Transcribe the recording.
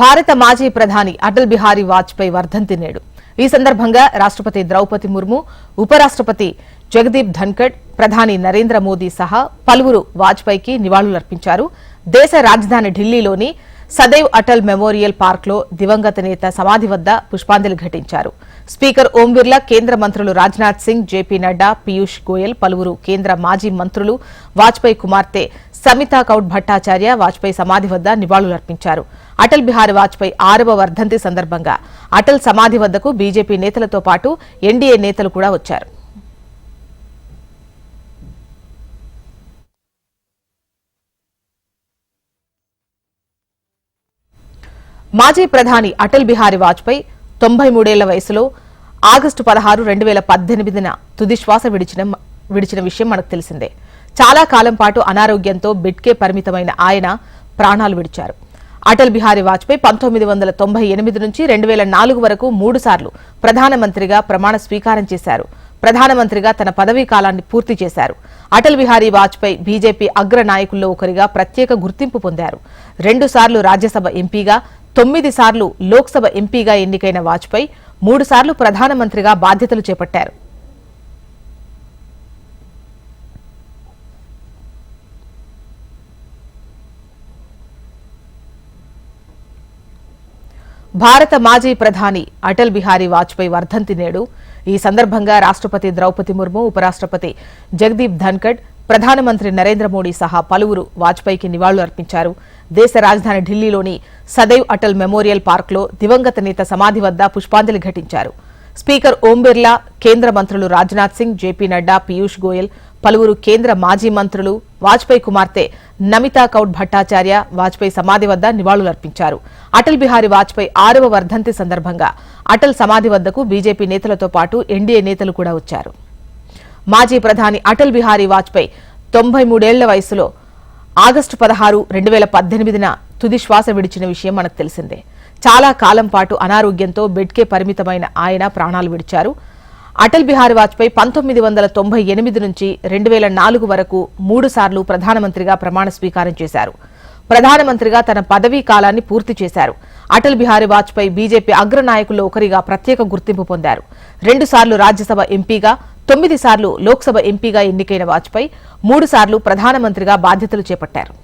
భారత మాజీ ప్రధాని అటల్ బిహారీ వాజ్పేయి వర్ధంతి నేడు. ఈ సందర్భంగా రాష్ట్రపతి ద్రౌపది ముర్ము ఉపరాష్ట్రపతి జగదీప్ ధన్కడ్ ప్రధాని నరేంద్ర మోదీ సహా పలువురు వాజ్పేయికి నివాళులర్పించారు. దేశ రాజధాని ఢిల్లీలోని సదైవ్ అటల్ మెమోరియల్ పార్క్లో దివంగత నేత సమాధి వద్ద పుష్పాంజలి ఘటించారు. స్పీకర్ ఓం బిర్లా కేంద్ర మంత్రులు రాజ్నాథ్ సింగ్ జేపీ నడ్డా పీయూష్ గోయల్ పలువురు కేంద్ర మాజీ మంత్రులు వాజ్పేయి కుమార్తె సమితా కౌడ్ భట్టాచార్య వాజ్పేయి సమాధి వద్ద నివాళులర్పించారు. అటల్ బిహారీ వాజ్పేయి ఆరవ వర్ధంతి సందర్భంగా అటల్ సమాధి వద్దకు బీజేపీ నేతలతో పాటు ఎన్డీఏ నేతలు కూడా వచ్చారు. మాజీ ప్రధాని అటల్ బిహారీ వాజ్పేయి తొంభై మూడేళ్ళ వయసులో ఆగస్టు పదహారు రెండు వేల పద్దెనిమిదిన తుది శ్వాస విడిచిన విడిచిన విషయం మనకు తెలిసిందే. చాలా కాలం పాటు అనారోగ్యంతో బెడ్కే పరిమితమైన ఆయన ప్రాణాలు విడిచారు. అటల్ బిహారీ వాజ్పేయి పంతొమ్మిది వందల తొంభై ఎనిమిది నుంచి రెండు వేల నాలుగు వరకు మూడుసార్లు ప్రధానమంత్రిగా ప్రమాణ స్వీకారం చేశారు. ప్రధానమంత్రిగా తన పదవీ కాలాన్ని పూర్తి చేశారు. అటల్ బిహారీ వాజ్పేయి బీజేపీ అగ్ర నాయకుల్లో ఒకరిగా ప్రత్యేక గుర్తింపు పొందారు. రెండుసార్లు రాజ్యసభ ఎంపీగా తొమ్మిది సార్లు లోక్సభ ఎంపీగా ఎన్నికైన వాజ్పేయి మూడు సార్లు ప్రధానమంత్రిగా బాధ్యతలు చేపట్టారు. భారత మాజీ ప్రధాని అటల్ బిహారీ వాజ్పేయి వర్ధంతి నేడు. ఈ సందర్భంగా రాష్ట్రపతి ద్రౌపది ముర్ము ఉపరాష్ట్రపతి జగదీప్ ధన్కడ్ ప్రధానమంత్రి నరేంద్ర మోడీ సహా పలువురు వాజ్పేయికి నివాళులు అర్పించారు. దేశ రాజధాని ఢిల్లీలోని సదైవ్ అటల్ మెమోరియల్ పార్క్లో దివంగత నేత సమాధి వద్ద పుష్పాంజలి ఘటించారు. స్పీకర్ ఓం బిర్లా కేంద్ర మంత్రులు రాజ్నాథ్ సింగ్ జేపీ నడ్డా పీయూష్ గోయల్ పలువురు కేంద్ర మాజీ మంత్రులు వాజ్పేయి కుమార్తె నమితా కౌడ్ భట్టాచార్య వాజ్పేయి సమాధి వద్ద నివాళులర్పించారు. అటల్ బిహారీ వాజ్పేయి ఆరవ వర్ధంతి సందర్భంగా అటల్ సమాధి వద్దకు బీజేపీ నేతలతో పాటు ఎన్డీఏ నేతలు కూడా వచ్చారు. మాజీ ప్రధాని అటల్ బిహారీ వాజ్పేయి తొంభై మూడేళ్ళ వయసులో ఆగస్టు పదహారు రెండు వేల పద్దెనిమిదిన తుది శ్వాస విడిచిన విషయం మనకు తెలిసిందే. చాలా కాలం పాటు అనారోగ్యంతో బెడ్కే పరిమితమైన ఆయన ప్రాణాలు విడిచారు. అటల్ బిహారీ వాజ్పేయి పంతొమ్మిది వందల తొంభై ఎనిమిది నుంచి రెండు వేల నాలుగు వరకు మూడు సార్లు ప్రధానమంత్రిగా ప్రమాణ స్వీకారం చేశారు. ప్రధానమంత్రిగా తన పదవీ కాలాన్ని పూర్తి చేశారు. అటల్ బిహారీ వాజ్పేయి బీజేపీ అగ్ర నాయకుల్లో ఒకరిగా ప్రత్యేక గుర్తింపు పొందారు. రెండుసార్లు రాజ్యసభ ఎంపీగా తొమ్మిది సార్లు లోక్సభ ఎంపీగా ఎన్నికైన వాజ్పేయి మూడు సార్లు ప్రధానమంత్రిగా బాధ్యతలు చేపట్టారు.